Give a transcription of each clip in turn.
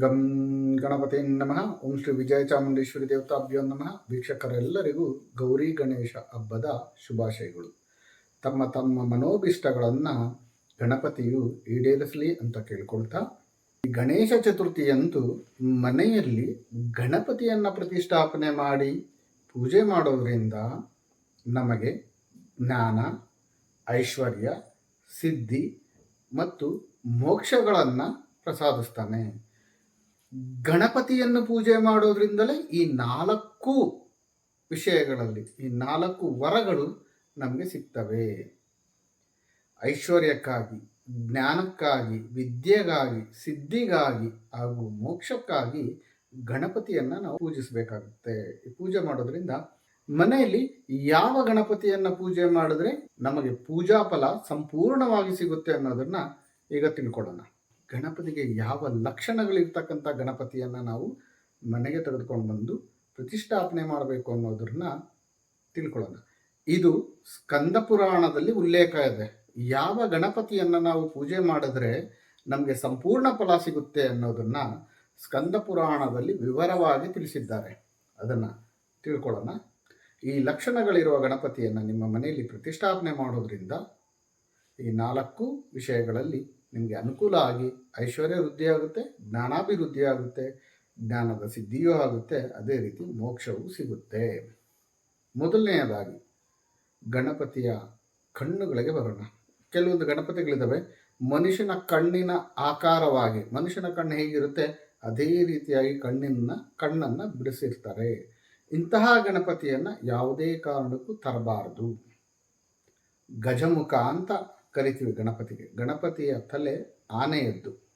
ಗಂ ಗಣಪತಿ ನಮಃ. ಓಂ ಶ್ರೀ ವಿಜಯ ಚಾಮುಂಡೇಶ್ವರಿ ದೇವತಾಭ್ಯೋ ನಮಃ. ವೀಕ್ಷಕರೆಲ್ಲರಿಗೂ ಗೌರಿ ಗಣೇಶ ಹಬ್ಬದ ಶುಭಾಶಯಗಳು. ತಮ್ಮ ತಮ್ಮ ಮನೋಭಿಷ್ಟಗಳನ್ನು ಗಣಪತಿಯು ಈಡೇರಿಸಲಿ ಅಂತ ಕೇಳ್ಕೊಳ್ತಾ ಗಣೇಶ ಚತುರ್ಥಿಯಂತೂ ಮನೆಯಲ್ಲಿ ಗಣಪತಿಯನ್ನು ಪ್ರತಿಷ್ಠಾಪನೆ ಮಾಡಿ ಪೂಜೆ ಮಾಡೋದರಿಂದ ನಮಗೆ ಜ್ಞಾನ, ಐಶ್ವರ್ಯ, ಸಿದ್ಧಿ ಮತ್ತು ಮೋಕ್ಷಗಳನ್ನು ಪ್ರಸಾದಿಸ್ತಾನೆ. ಗಣಪತಿಯನ್ನು ಪೂಜೆ ಮಾಡೋದ್ರಿಂದಲೇ ಈ ನಾಲ್ಕು ವಿಷಯಗಳಲ್ಲಿ, ಈ ನಾಲ್ಕು ವರಗಳು ನಮಗೆ ಸಿಗ್ತವೆ. ಐಶ್ವರ್ಯಕ್ಕಾಗಿ, ಜ್ಞಾನಕ್ಕಾಗಿ, ವಿದ್ಯೆಗಾಗಿ, ಸಿದ್ಧಿಗಾಗಿ ಹಾಗೂ ಮೋಕ್ಷಕ್ಕಾಗಿ ಗಣಪತಿಯನ್ನು ನಾವು ಪೂಜಿಸಬೇಕಾಗುತ್ತೆ. ಪೂಜೆ ಮಾಡೋದ್ರಿಂದ ಮನೆಯಲ್ಲಿ ಯಾವ ಗಣಪತಿಯನ್ನು ಪೂಜೆ ಮಾಡಿದ್ರೆ ನಮಗೆ ಪೂಜಾ ಫಲ ಸಂಪೂರ್ಣವಾಗಿ ಸಿಗುತ್ತೆ ಅನ್ನೋದನ್ನ ಈಗ ತಿಳ್ಕೊಳ್ಳೋಣ. ಗಣಪತಿಗೆ ಯಾವ ಲಕ್ಷಣಗಳಿರ್ತಕ್ಕಂಥ ಗಣಪತಿಯನ್ನು ನಾವು ಮನೆಗೆ ತೆಗೆದುಕೊಂಡು ಬಂದು ಪ್ರತಿಷ್ಠಾಪನೆ ಮಾಡಬೇಕು ಅನ್ನೋದನ್ನ ತಿಳ್ಕೊಳ್ಳೋಣ. ಇದು ಸ್ಕಂದ ಪುರಾಣದಲ್ಲಿ ಉಲ್ಲೇಖ ಇದೆ. ಯಾವ ಗಣಪತಿಯನ್ನು ನಾವು ಪೂಜೆ ಮಾಡಿದ್ರೆ ನಮಗೆ ಸಂಪೂರ್ಣ ಫಲ ಸಿಗುತ್ತೆ ಅನ್ನೋದನ್ನ ಸ್ಕಂದ ಪುರಾಣದಲ್ಲಿ ವಿವರವಾಗಿ ತಿಳಿಸಿದ್ದಾರೆ. ಅದನ್ನು ತಿಳ್ಕೊಳ್ಳೋಣ. ಈ ಲಕ್ಷಣಗಳಿರುವ ಗಣಪತಿಯನ್ನು ನಿಮ್ಮ ಮನೆಯಲ್ಲಿ ಪ್ರತಿಷ್ಠಾಪನೆ ಮಾಡೋದ್ರಿಂದ ಈ ನಾಲ್ಕು ವಿಷಯಗಳಲ್ಲಿ ನಿಮಗೆ ಅನುಕೂಲ ಆಗಿ ಐಶ್ವರ್ಯ ವೃದ್ಧಿಯಾಗುತ್ತೆ, ಜ್ಞಾನಾಭಿವೃದ್ಧಿ ಆಗುತ್ತೆ, ಜ್ಞಾನದ ಸಿದ್ಧಿಯೂ ಆಗುತ್ತೆ, ಅದೇ ರೀತಿ ಮೋಕ್ಷವೂ ಸಿಗುತ್ತೆ. ಮೊದಲನೆಯದಾಗಿ ಗಣಪತಿಯ ಕಣ್ಣುಗಳಿಗೆ ಬರೋಣ. ಕೆಲವೊಂದು ಗಣಪತಿಗಳಿದ್ದಾವೆ, ಮನುಷ್ಯನ ಕಣ್ಣಿನ ಆಕಾರವಾಗಿ, ಮನುಷ್ಯನ ಕಣ್ಣು ಹೇಗಿರುತ್ತೆ, ಅದೇ ರೀತಿಯಾಗಿ ಕಣ್ಣಿನ, ಕಣ್ಣನ್ನು ಬಿಡಿಸಿರ್ತಾರೆ. ಇಂತಹ ಗಣಪತಿಯನ್ನು ಯಾವುದೇ ಕಾರಣಕ್ಕೂ ತರಬಾರದು. ಗಜಮುಖ ಅಂತ ಕರಿತೀವಿ ಗಣಪತಿಗೆ. ಗಣಪತಿಯ ತಲೆ ಆನೆಯದ್ದು.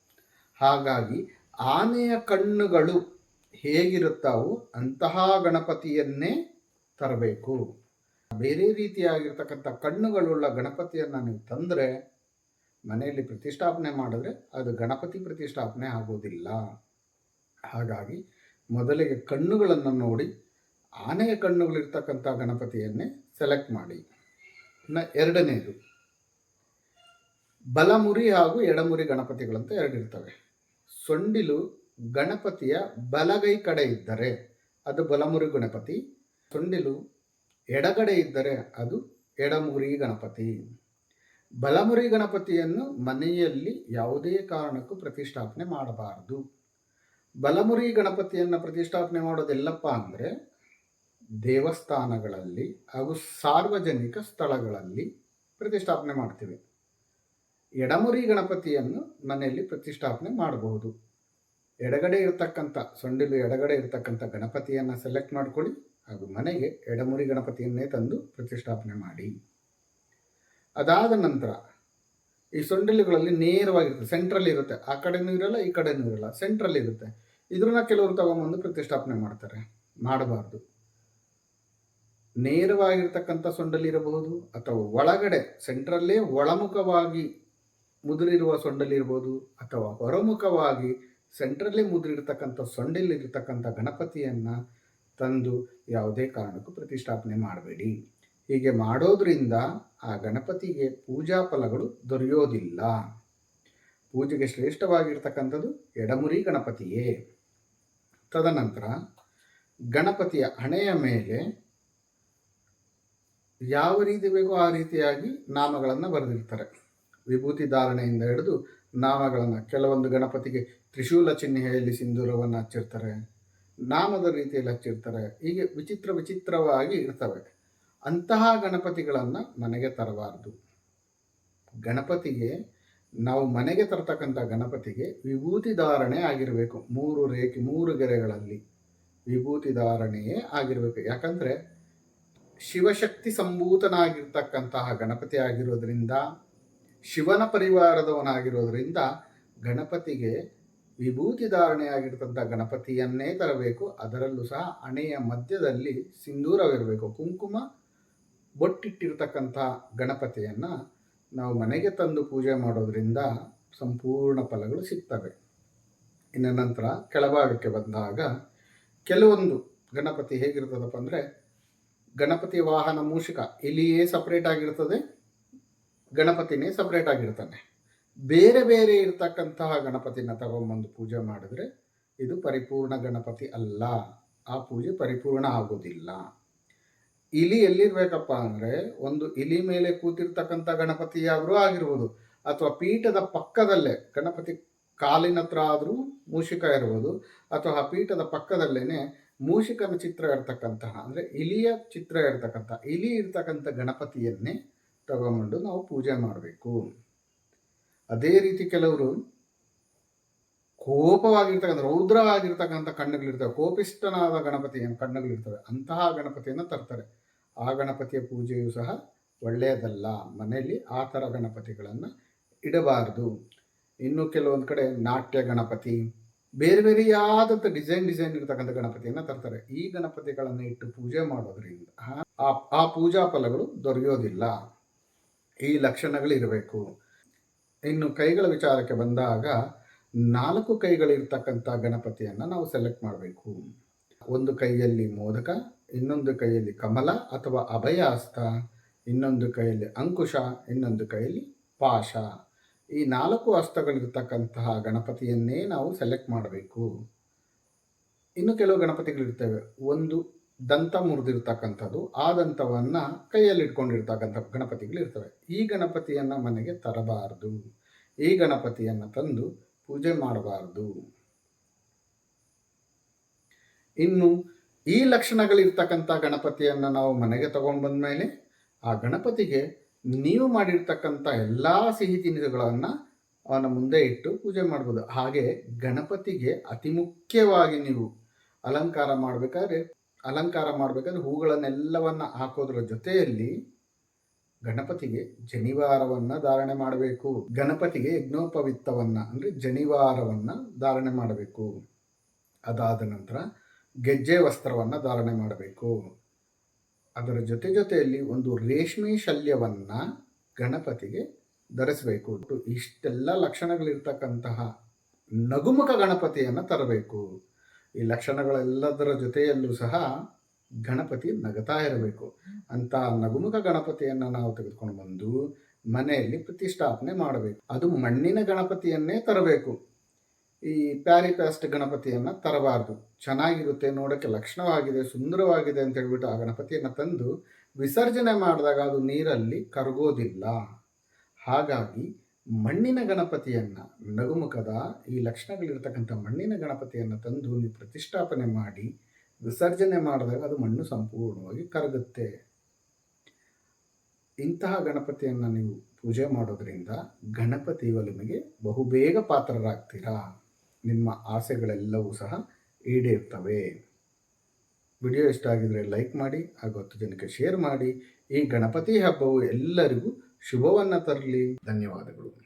ಹಾಗಾಗಿ ಆನೆಯ ಕಣ್ಣುಗಳು ಹೇಗಿರುತ್ತಾವೋ ಅಂತಹ ಗಣಪತಿಯನ್ನೇ ತರಬೇಕು. ಬೇರೆ ರೀತಿಯಾಗಿರ್ತಕ್ಕಂಥ ಕಣ್ಣುಗಳುಳ್ಳ ಗಣಪತಿಯನ್ನು ನೀವು ತಂದರೆ ಮನೆಯಲ್ಲಿ ಪ್ರತಿಷ್ಠಾಪನೆ ಮಾಡಿದ್ರೆ ಅದು ಗಣಪತಿ ಪ್ರತಿಷ್ಠಾಪನೆ ಆಗೋದಿಲ್ಲ. ಹಾಗಾಗಿ ಮೊದಲಿಗೆ ಕಣ್ಣುಗಳನ್ನು ನೋಡಿ ಆನೆಯ ಕಣ್ಣುಗಳಿರ್ತಕ್ಕಂಥ ಗಣಪತಿಯನ್ನೇ ಸೆಲೆಕ್ಟ್ ಮಾಡಿ. ಇನ್ನು ಎರಡನೇದು. ಬಲಮುರಿ ಹಾಗೂ ಎಡಮುರಿ ಗಣಪತಿಗಳಂತ ಎರಡಿರ್ತವೆ ಸೊಂಡಿಲು ಗಣಪತಿಯ ಬಲಗೈ ಕಡೆ ಇದ್ದರೆ ಅದು ಬಲಮುರಿ ಗಣಪತಿ, ಸೊಂಡಿಲು ಎಡಗಡೆ ಇದ್ದರೆ ಅದು ಎಡಮುರಿ ಗಣಪತಿ. ಬಲಮುರಿ ಗಣಪತಿಯನ್ನು ಮನೆಯಲ್ಲಿ ಯಾವುದೇ ಕಾರಣಕ್ಕೂ ಪ್ರತಿಷ್ಠಾಪನೆ ಮಾಡಬಾರದು. ಬಲಮುರಿ ಗಣಪತಿಯನ್ನು ಪ್ರತಿಷ್ಠಾಪನೆ ಮಾಡೋದೆಲ್ಲಪ್ಪ ಅಂದರೆ ದೇವಸ್ಥಾನಗಳಲ್ಲಿ ಹಾಗೂ ಸಾರ್ವಜನಿಕ ಸ್ಥಳಗಳಲ್ಲಿ ಪ್ರತಿಷ್ಠಾಪನೆ ಮಾಡ್ತೀವಿ. ಎಡಮುರಿ ಗಣಪತಿಯನ್ನು ಮನೆಯಲ್ಲಿ ಪ್ರತಿಷ್ಠಾಪನೆ ಮಾಡಬಹುದು. ಎಡಗಡೆ ಇರತಕ್ಕಂಥ, ಸೊಂಡಿಲು ಎಡಗಡೆ ಇರತಕ್ಕಂಥ ಗಣಪತಿಯನ್ನು ಸೆಲೆಕ್ಟ್ ಮಾಡಿಕೊಳ್ಳಿ ಹಾಗೂ ಮನೆಗೆ ಎಡಮುರಿ ಗಣಪತಿಯನ್ನೇ ತಂದು ಪ್ರತಿಷ್ಠಾಪನೆ ಮಾಡಿ. ಅದಾದ ನಂತರ ಈ ಸೊಂಡಿಲುಗಳಲ್ಲಿ ನೇರವಾಗಿರುತ್ತೆ ಸೆಂಟ್ರಲ್ಲಿ ಇರುತ್ತೆ. ಆ ಕಡೆನೂ ಇರಲ್ಲ, ಈ ಕಡೆನೂ ಇರಲ್ಲ ಸೆಂಟ್ರಲ್ಲಿ ಇರುತ್ತೆ. ಇದ್ರನ್ನ ಕೆಲವರು ತಗೊಂಬಂದು ಪ್ರತಿಷ್ಠಾಪನೆ ಮಾಡ್ತಾರೆ, ಮಾಡಬಾರ್ದು. ನೇರವಾಗಿರ್ತಕ್ಕಂಥ ಸೊಂಡಲಿರಬಹುದು ಅಥವಾ ಒಳಗಡೆ ಸೆಂಟ್ರಲ್ಲೇ ಒಳಮುಖವಾಗಿ ಮುದುರಿರುವ ಸೊಂಡಲಿರ್ಬೋದು ಅಥವಾ ಹೊರಮುಖವಾಗಿ ಸೆಂಟ್ರಲ್ಲಿ ಮುದುರಿರ್ತಕ್ಕಂಥ ಸೊಂಡಲಿರ್ತಕ್ಕಂಥ ಗಣಪತಿಯನ್ನು ತಂದು ಯಾವುದೇ ಕಾರಣಕ್ಕೂ ಪ್ರತಿಷ್ಠಾಪನೆ ಮಾಡಬೇಡಿ. ಹೀಗೆ ಮಾಡೋದ್ರಿಂದ ಆ ಗಣಪತಿಗೆ ಪೂಜಾ ಫಲಗಳು ದೊರೆಯೋದಿಲ್ಲ. ಪೂಜೆಗೆ ಶ್ರೇಷ್ಠವಾಗಿರ್ತಕ್ಕಂಥದ್ದು ಎಡಮುರಿ ಗಣಪತಿಯೇ. ತದನಂತರ ಗಣಪತಿಯ ಹಣೆಯ ಮೇಲೆ ಯಾವ ರೀತಿ ಬೇಕೋ ಆ ರೀತಿಯಾಗಿ ನಾಮಗಳನ್ನು ಬರೆದಿರ್ತಾರೆ. ವಿಭೂತಿ ಧಾರಣೆಯಿಂದ ಹಿಡಿದು ನಾಮಗಳನ್ನು ಕೆಲವೊಂದು ಗಣಪತಿಗೆ ತ್ರಿಶೂಲ ಚಿಹ್ನೆಯಲ್ಲಿ ಸಿಂಧೂರವನ್ನು ಹಚ್ಚಿರ್ತಾರೆ, ನಾಮದ ರೀತಿಯಲ್ಲಿ ಹಚ್ಚಿರ್ತಾರೆ, ಹೀಗೆ ವಿಚಿತ್ರ ವಿಚಿತ್ರವಾಗಿ ಇರ್ತವೆ. ಅಂತಹ ಗಣಪತಿಗಳನ್ನು ಮನೆಗೆ ತರಬಾರ್ದು. ಗಣಪತಿಗೆ, ನಾವು ಮನೆಗೆ ತರ್ತಕ್ಕಂಥ ಗಣಪತಿಗೆ ವಿಭೂತಿ ಧಾರಣೆ ಆಗಿರಬೇಕು, ಮೂರು ರೇಖೆ, ಮೂರು ಗೆರೆಗಳಲ್ಲಿ. ವಿಭೂತಿ ಧಾರಣೆಯೇ ಆಗಿರಬೇಕು. ಯಾಕಂದರೆ ಶಿವಶಕ್ತಿ ಸಂಭೂತನಾಗಿರ್ತಕ್ಕಂತಹ ಗಣಪತಿ ಆಗಿರೋದ್ರಿಂದ ಶಿವನ ಪರಿವಾರದವನಾಗಿರೋದರಿಂದ ಗಣಪತಿಗೆ ವಿಭೂತಿ ಧಾರಣೆಯಾಗಿರ್ತಂಥ ಗಣಪತಿಯನ್ನೇ ತರಬೇಕು. ಅದರಲ್ಲೂ ಸಹ ಹಣೆಯ ಮಧ್ಯದಲ್ಲಿ ಸಿಂಧೂರವಿರಬೇಕು. ಕುಂಕುಮ ಬೊಟ್ಟಿಟ್ಟಿರ್ತಕ್ಕಂಥ ಗಣಪತಿಯನ್ನು ನಾವು ಮನೆಗೆ ತಂದು ಪೂಜೆ ಮಾಡೋದರಿಂದ ಸಂಪೂರ್ಣ ಫಲಗಳು ಸಿಗ್ತವೆ. ಇನ್ನು ನಂತರ ಕೆಳಭಾಗಕ್ಕೆ ಬಂದಾಗ ಕೆಲವೊಂದು ಗಣಪತಿ ಹೇಗಿರ್ತದಪ್ಪ ಅಂದರೆ ಗಣಪತಿ ವಾಹನ ಮೂಷಿಕ ಇಲ್ಲಿಯೇ ಸಪ್ರೇಟ್ ಆಗಿರ್ತದೆ. ಗಣಪತಿನೇ ಸಪ್ರೇಟ್ ಆಗಿರ್ತಾನೆ. ಬೇರೆ ಬೇರೆ ಇರ್ತಕ್ಕಂತಹ ಗಣಪತಿನ ತಗೊಂಬಂದು ಪೂಜೆ ಮಾಡಿದ್ರೆ ಇದು ಪರಿಪೂರ್ಣ ಗಣಪತಿ ಅಲ್ಲ. ಆ ಪೂಜೆ ಪರಿಪೂರ್ಣ ಆಗೋದಿಲ್ಲ. ಇಲಿ ಎಲ್ಲಿರ್ಬೇಕಪ್ಪ ಅಂದರೆ ಒಂದು ಇಲಿ ಮೇಲೆ ಕೂತಿರ್ತಕ್ಕಂಥ ಗಣಪತಿಯಾದರೂ ಆಗಿರ್ಬೋದು. ಅಥವಾ ಪೀಠದ ಪಕ್ಕದಲ್ಲೇ ಗಣಪತಿ ಕಾಲಿನ ಹತ್ರ ಆದರೂ ಮೂಷಿಕ ಇರ್ಬೋದು. ಅಥವಾ ಆ ಪೀಠದ ಪಕ್ಕದಲ್ಲೇನೆ ಮೂಷಿಕನ ಚಿತ್ರ ಇರ್ತಕ್ಕಂತಹ, ಅಂದರೆ ಇಲಿಯ ಚಿತ್ರ ಇರ್ತಕ್ಕಂಥ, ಇಲಿ ಇರ್ತಕ್ಕಂಥ ಗಣಪತಿಯನ್ನೇ ತಗೊಂಡು ನಾವು ಪೂಜೆ ಮಾಡಬೇಕು. ಅದೇ ರೀತಿ ಕೆಲವರು ಕೋಪವಾಗಿರ್ತಕ್ಕಂಥ, ರೌದ್ರವಾಗಿರ್ತಕ್ಕಂಥ ಕಣ್ಣುಗಳಿರ್ತವೆ. ಕೋಪಿಷ್ಟನಾದ ಗಣಪತಿಯ ಕಣ್ಣುಗಳಿರ್ತವೆ. ಅಂತಹ ಗಣಪತಿಯನ್ನು ತರ್ತಾರೆ. ಆ ಗಣಪತಿಯ ಪೂಜೆಯು ಸಹ ಒಳ್ಳೆಯದಲ್ಲ. ಮನೆಯಲ್ಲಿ ಆ ಥರ ಗಣಪತಿಗಳನ್ನು ಇಡಬಾರ್ದು. ಇನ್ನು ಕೆಲವೊಂದು ಕಡೆ ನಾಟ್ಯ ಗಣಪತಿ, ಬೇರೆ ಬೇರೆಯಾದಂಥ ಡಿಸೈನ್ ಡಿಸೈನ್ ಇರ್ತಕ್ಕಂಥ ಗಣಪತಿಯನ್ನು ತರ್ತಾರೆ. ಈ ಗಣಪತಿಗಳನ್ನು ಇಟ್ಟು ಪೂಜೆ ಮಾಡೋದ್ರಿಂದ ಆ ಆ ಪೂಜಾ ಫಲಗಳು ದೊರೆಯೋದಿಲ್ಲ. ಈ ಲಕ್ಷಣಗಳು ಇರಬೇಕು ಇನ್ನು ಕೈಗಳ ವಿಚಾರಕ್ಕೆ ಬಂದಾಗ ನಾಲ್ಕು ಕೈಗಳಿರ್ತಕ್ಕಂಥ ಗಣಪತಿಯನ್ನು ನಾವು ಸೆಲೆಕ್ಟ್ ಮಾಡಬೇಕು. ಒಂದು ಕೈಯಲ್ಲಿ ಮೋದಕ, ಇನ್ನೊಂದು ಕೈಯಲ್ಲಿ ಕಮಲ ಅಥವಾ ಅಭಯಾಸ್ತ, ಇನ್ನೊಂದು ಕೈಯಲ್ಲಿ ಅಂಕುಶ, ಇನ್ನೊಂದು ಕೈಯಲ್ಲಿ ಪಾಶ. ಈ ನಾಲ್ಕು ಹಸ್ತಗಳಿರ್ತಕ್ಕಂತಹ ಗಣಪತಿಯನ್ನೇ ನಾವು ಸೆಲೆಕ್ಟ್ ಮಾಡಬೇಕು. ಇನ್ನು ಕೆಲವು ಗಣಪತಿಗಳಿರ್ತವೆ. ಒಂದು ದಂತ ಮುರಿದಿರ್ತಕ್ಕಂಥದ್ದು, ಆ ದಂತವನ್ನು ಕೈಯಲ್ಲಿ ಇಟ್ಕೊಂಡಿರ್ತಕ್ಕಂಥ ಗಣಪತಿಗಳಿರ್ತವೆ. ಈ ಗಣಪತಿಯನ್ನು ಮನೆಗೆ ತರಬಾರದು. ಈ ಗಣಪತಿಯನ್ನು ತಂದು ಪೂಜೆ ಮಾಡಬಾರದು. ಇನ್ನು ಈ ಲಕ್ಷಣಗಳಿರ್ತಕ್ಕಂಥ ಗಣಪತಿಯನ್ನು ನಾವು ಮನೆಗೆ ತಗೊಂಡು ಬಂದ ಮೇಲೆ, ಆ ಗಣಪತಿಗೆ ನೀವು ಮಾಡಿರ್ತಕ್ಕಂಥ ಎಲ್ಲ ಸಿಹಿ ತಿನಿಸುಗಳನ್ನು ಅವನ ಮುಂದೆ ಇಟ್ಟು ಪೂಜೆ ಮಾಡ್ಬೋದು. ಹಾಗೆ ಗಣಪತಿಗೆ ಅತಿ ಮುಖ್ಯವಾಗಿ ನೀವು ಅಲಂಕಾರ ಮಾಡಬೇಕಾದ್ರೆ ಅಲಂಕಾರ ಮಾಡಬೇಕಾದ್ರೆ ಹೂಗಳನ್ನೆಲ್ಲವನ್ನು ಹಾಕೋದ್ರ ಜೊತೆಯಲ್ಲಿ ಗಣಪತಿಗೆ ಜನಿವಾರವನ್ನು ಧಾರಣೆ ಮಾಡಬೇಕು. ಗಣಪತಿಗೆ ಯಜ್ಞೋಪವಿತ್ತವನ್ನು, ಅಂದರೆ ಜನಿವಾರವನ್ನು ಧಾರಣೆ ಮಾಡಬೇಕು. ಅದಾದ ನಂತರ ಗೆಜ್ಜೆ ವಸ್ತ್ರವನ್ನು ಧಾರಣೆ ಮಾಡಬೇಕು. ಅದರ ಜೊತೆ ಜೊತೆಯಲ್ಲಿ ಒಂದು ರೇಷ್ಮೆ ಶಲ್ಯವನ್ನು ಗಣಪತಿಗೆ ಧರಿಸಬೇಕು. ಇಷ್ಟೆಲ್ಲ ಲಕ್ಷಣಗಳಿರ್ತಕ್ಕಂತಹ ನಗುಮುಖ ಗಣಪತಿಯನ್ನು ತರಬೇಕು. ಈ ಲಕ್ಷಣಗಳೆಲ್ಲದರ ಜೊತೆಯಲ್ಲೂ ಸಹ ಗಣಪತಿ ನಗತಾ ಇರಬೇಕು. ಅಂತ ನಗುಮುಖ ಗಣಪತಿಯನ್ನು ನಾವು ತೆಗೆದುಕೊಂಡು ಬಂದು ಮನೆಯಲ್ಲಿ ಪ್ರತಿಷ್ಠಾಪನೆ ಮಾಡಬೇಕು. ಅದು ಮಣ್ಣಿನ ಗಣಪತಿಯನ್ನೇ ತರಬೇಕು. ಈ ಪ್ಯಾರಿಪ್ಯಾಸ್ಟ್ ಗಣಪತಿಯನ್ನು ತರಬಾರ್ದು. ಚೆನ್ನಾಗಿರುತ್ತೆ ನೋಡೋಕ್ಕೆ ಲಕ್ಷಣವಾಗಿದೆ, ಸುಂದರವಾಗಿದೆ ಅಂತ ಹೇಳ್ಬಿಟ್ಟು ಆ ಗಣಪತಿಯನ್ನು ತಂದು ವಿಸರ್ಜನೆ ಮಾಡಿದಾಗ ಅದು ನೀರಲ್ಲಿ ಕರಗೋದಿಲ್ಲ. ಹಾಗಾಗಿ ಮಣ್ಣಿನ ಗಣಪತಿಯನ್ನು ನಗುಮುಖದ ಈ ಲಕ್ಷಣಗಳಿರ್ತಕ್ಕಂಥ ಮಣ್ಣಿನ ಗಣಪತಿಯನ್ನು ತಂದು ನೀವು ಪ್ರತಿಷ್ಠಾಪನೆ ಮಾಡಿ, ವಿಸರ್ಜನೆ ಮಾಡಿದಾಗ ಅದು ಮಣ್ಣು ಸಂಪೂರ್ಣವಾಗಿ ಕರಗುತ್ತೆ. ಇಂತಹ ಗಣಪತಿಯನ್ನು ನೀವು ಪೂಜೆ ಮಾಡೋದ್ರಿಂದ ಗಣಪತಿ ಒಲಿಮೆಗೆ ಬಹುಬೇಗ ಪಾತ್ರರಾಗ್ತೀರಾ? ನಿಮ್ಮ ಆಸೆಗಳೆಲ್ಲವೂ ಸಹ ಈಡೇರ್ತವೆ. ವಿಡಿಯೋ ಇಷ್ಟ ಆಗಿದರೆ ಲೈಕ್ ಮಾಡಿ ಹಾಗೂ ಹತ್ತು ಜನಕ್ಕೆ ಶೇರ್ ಮಾಡಿ. ಈ ಗಣಪತಿ ಹಬ್ಬವು ಎಲ್ಲರಿಗೂ ಶುಭವನ್ನು ತರಲಿ. ಧನ್ಯವಾದಗಳು.